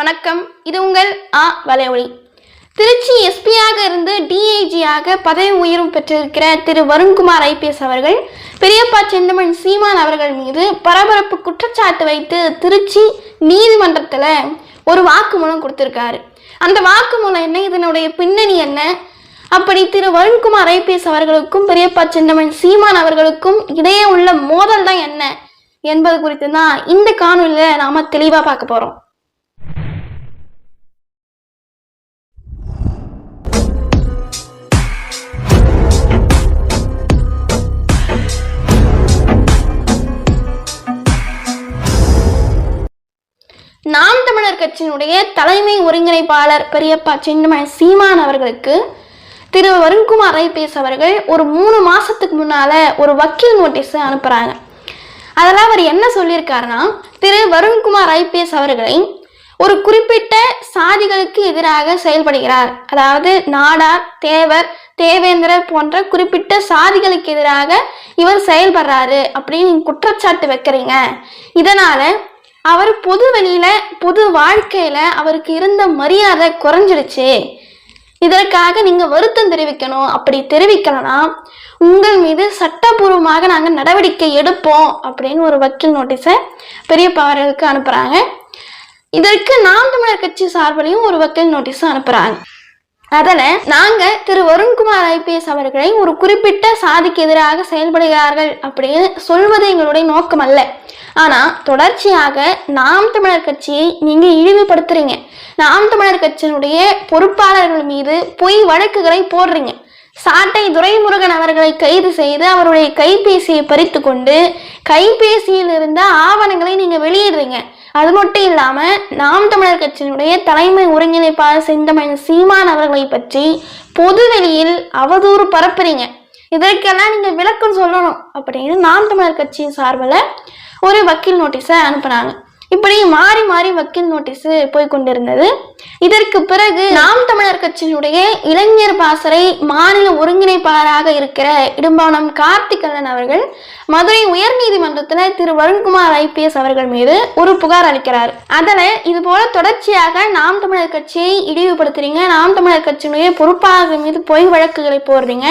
வணக்கம். இது உங்கள் ஆ வலையொலி. திருச்சி எஸ்பியாக இருந்து டிஐஜியாக பதவி உயர்வு பெற்றிருக்கிற திரு வருண்குமார் ஐபிஎஸ் அவர்கள் பெரியப்பா செந்தமன் சீமான் அவர்கள் மீது பரபரப்பு குற்றச்சாட்டு வைத்து திருச்சி நீதிமன்றத்தில் ஒரு வாக்குமூலம் கொடுத்திருக்காரு. அந்த வாக்குமூலம் என்ன? இதனுடைய பின்னணி என்ன? அப்படி திரு வருண்குமார் ஐபிஎஸ் அவர்களுக்கும் பெரியப்பா செந்தமன் சீமான் அவர்களுக்கும் இடையே உள்ள மோதல் தான் என்ன என்பது குறித்து தான் இந்த காணொலியில் நாம தெளிவாக பார்க்க போகிறோம் கட்சியினுடைய தலைமை ஒருங்கிணைப்பாளர் பெரியப்பா சின்னமய சீமான் அவர்களுக்கு திரு வருண்குமார் ஐபிஎஸ் அவர்கள் ஒரு மூணு மாசத்துக்கு முன்னால ஒரு வக்கீல் நோட்டீஸ் அனுப்புறாங்க. அதில் அவர் என்ன சொல்லியிருக்காருன்னா திரு வருண்குமார் ஐபிஎஸ் அவர்களை ஒரு குறிப்பிட்ட சாதிகளுக்கு எதிராக செயல்படுகிறார். அதாவது நாடார் தேவர் தேவேந்திரர் போன்ற குறிப்பிட்ட சாதிகளுக்கு எதிராக இவர் செயல்படுறாரு அப்படின்னு குற்றச்சாட்டு வைக்கிறீங்க. இதனால அவர் பொது வெளியில பொது வாழ்க்கையில அவருக்கு இருந்த மரியாதை குறைஞ்சிருச்சு. இதற்காக நீங்க வருத்தம் தெரிவிக்கணும். அப்படி தெரிவிக்கலனா உங்கள் மீது சட்டபூர்வமாக நாங்க நடவடிக்கை எடுப்போம் அப்படின்னு ஒரு வக்கீல் நோட்டீஸை பெரியப்பா அவர்களுக்கு அனுப்புறாங்க. இதற்கு நாம் தமிழர் கட்சி சார்பிலையும் ஒரு வக்கீல் நோட்டீஸ் அனுப்புறாங்க. அதனை நாங்க திரு வருண்குமார் ஐபிஎஸ் அவர்களை ஒரு குறிப்பிட்ட சாதிக்கு எதிராக செயல்படுகிறார்கள் அப்படின்னு சொல்வது எங்களுடைய நோக்கம் அல்ல. ஆனா தொடர்ச்சியாக நாம் தமிழர் கட்சியை நீங்க இழிவுபடுத்துறீங்க. நாம் தமிழர் கட்சியினுடைய பொறுப்பாளர்கள் மீது பொய் வழக்குகளை போடுறீங்க. சாட்டை துரைமுருகன் அவர்களை கைது செய்து அவருடைய கைபேசியை பறித்து கொண்டு கைபேசியில் இருந்த ஆவணங்களை நீங்க வெளியிடுறீங்க. அது மட்டும் இல்லாம நாம் தமிழர் கட்சியினுடைய தலைமை ஒருங்கிணைப்பாளர் செந்தமிழ் சீமான் அவர்களை பற்றி பொதுவெளியில் அவதூறு பரப்புறீங்க. இதற்கெல்லாம் நீங்க விளக்கம் சொல்லணும் அப்படின்னு நாம் தமிழர் கட்சியின் சார்பில் ஒரு வக்கீல் நோட்டீஸை அனுப்புனாங்க. இப்படி மாறி மாறி வக்கீல் நோட்டீஸ் போய் கொண்டிருந்தது. இதற்கு பிறகு நாம் தமிழர் கட்சியினுடைய இளைஞர் பாசறை மாநில ஒருங்கிணைப்பாளராக இருக்கிற இடும்பானம் கார்த்திகண்ணன் அவர்கள் மதுரை உயர்நீதிமன்றத்தில் திரு வருண்குமார் ஐபிஎஸ் அவர்கள் மீது ஒரு புகார் அளிக்கிறார். அதில் இது போல தொடர்ச்சியாக நாம் தமிழர் கட்சியை இழிவுபடுத்துறீங்க நாம் தமிழர் கட்சியினுடைய பொறுப்பாளர்கள் மீது பொய் வழக்குகளை போடுறீங்க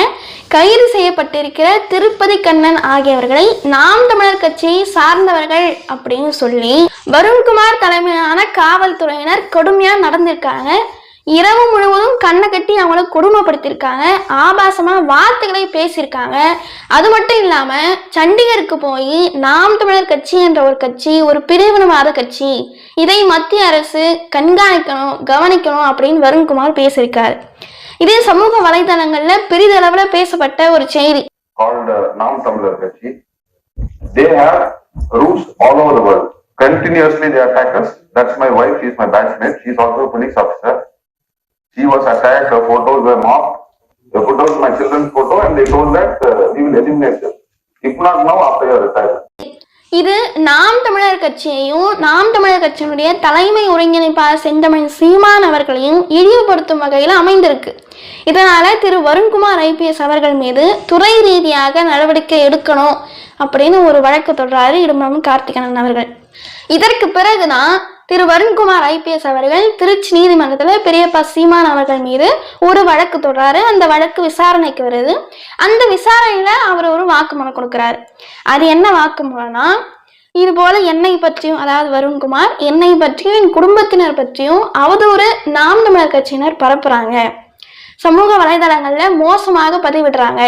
கைது செய்யப்பட்டிருக்கிற திருப்பதி கண்ணன் ஆகியவர்களை நாம் தமிழர் கட்சியை சார்ந்தவர்கள் அப்படின்னு சொல்லி வருண்குமார் தலைமையிலான காவல்துறையினர் கடுமையாக நடந்திருக்காங்க. இரவு முழுவதும் கண்ணை கட்டி அவங்கள கொடுமைப்படுத்தியிருக்காங்க. ஆபாசமான வார்த்தைகளை பேசியிருக்காங்க. அது மட்டும் இல்லாமல் சண்டிகருக்கு போய் நாம் தமிழர் கட்சி என்ற ஒரு கட்சி ஒரு பிரிவினவாத கட்சி இதை மத்திய அரசு கண்காணிக்கணும் கவனிக்கணும் அப்படின்னு வருண்குமார் பேசியிருக்காரு. இது சமூக வலைதளங்கள்ல பெரிதளவுல பேசப்பட்ட ஒரு செய்தி. நாம் தமிழர் கட்சி. Tamil Kachi. They have. Continuously they attack us. That's my wife, she's my batchmate. She's also a police officer. She was attacked, her photos were mocked. They put out my children's photo and they told that uh, we will eliminate them. If not now, after your retirement. இது நாம் தமிழர் கட்சியையும் நாம் தமிழர் கட்சியினுடைய தலைமை ஒருங்கிணைப்பாளர் செந்தமிழ் சீமான் அவர்களையும் இழிவுபடுத்தும் வகையில் அமைந்திருக்கு இதனால திரு வருண்குமார் ஐபிஎஸ் அவர்கள் மீது துறை ரீதியாக நடவடிக்கை எடுக்கணும் அப்படின்னு ஒரு வழக்கு தொடர்றாரு இடும்பம் கார்த்திகனன் அவர்கள் இதற்கு பிறகுதான் திரு வருண்குமார் ஐபிஎஸ் அவர்கள் திருச்சி நீதிமன்றத்தில் பெரியப்பா சீமான் அவர்கள் மீது ஒரு வழக்கு தொடர்றாரு அந்த வழக்கு விசாரணைக்கு வருது. அந்த விசாரணையில அவர் ஒரு வாக்குமூலம் கொடுக்கிறாரு. அது என்ன வாக்குமூலம்னா இது போல என்னை பற்றியும் அதாவது வருண்குமார் என்னை பற்றியும் என் குடும்பத்தினர் பற்றியும் அவதூறு நாம் தமிழர் கட்சியினர் பரப்புறாங்க. சமூக வலைதளங்கள்ல மோசமாக பதிவிடுறாங்க.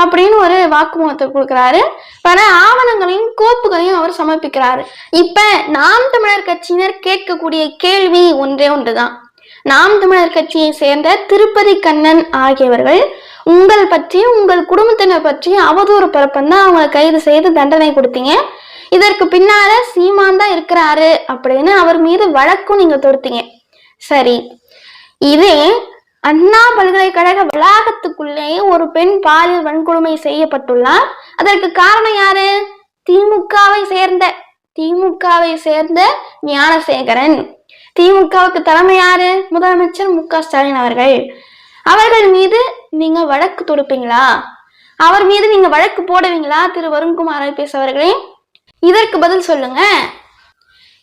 அப்படின்னு ஒரு வாக்குமூலத்தை கொடுக்குறாரு. பல ஆவணங்களையும் கோப்புகளையும் அவர் சமர்ப்பிக்கிறாரு. இப்ப நாம் தமிழர் கட்சியினர் கேட்கக்கூடிய கேள்வி ஒன்றே ஒன்றுதான். நாம் தமிழர் கட்சியை சேர்ந்த திருப்பதி கண்ணன் ஆகியவர்கள் உங்கள் பற்றி உங்கள் குடும்பத்தினர் பற்றி அவதூறு பரப்பந்தான் அவங்களை கைது செய்து தண்டனை கொடுத்தீங்க. இதற்கு பின்னால சீமான் தான் இருக்கிறாரு அப்படின்னு அவர் மீது வழக்கும் நீங்க தொடுத்தீங்க. சரி. இதே அண்ணா பல்கலைக்கழக வளாகத்துக்குள்ளேயே ஒரு பெண் பாலியல் வன்கொடுமை செய்யப்பட்டுள்ளார். அதற்கு காரணம் யாரு? திமுகவை சேர்ந்த திமுகவை சேர்ந்த ஞானசேகரன். திமுகவுக்கு தலைமை யாரு? முதலமைச்சர் மு க ஸ்டாலின் அவர்கள். அவர்கள் மீது நீங்க வழக்கு தொடுப்பீங்களா? அவர் மீது நீங்க வழக்கு போடுவீங்களா? திரு வருண்குமார் ஐபிஎஸ் அவர்களே இதற்கு பதில் சொல்லுங்க.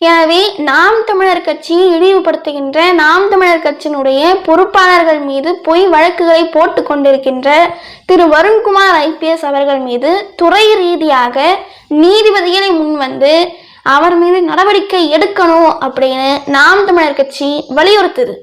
எனவே நாம் தமிழர் கட்சியை இழிவுபடுத்துகின்ற நாம் தமிழர் கட்சியினுடைய பொறுப்பாளர்கள் மீது பொய் வழக்குகளை போட்டு கொண்டிருக்கின்ற திரு வருண்குமார் ஐபிஎஸ் அவர்கள் மீது துறை ரீதியாக நீதிபதிகளை முன்வந்து அவர் மீது நடவடிக்கை எடுக்கணும் அப்படின்னு நாம் தமிழர் கட்சி வலியுறுத்துது.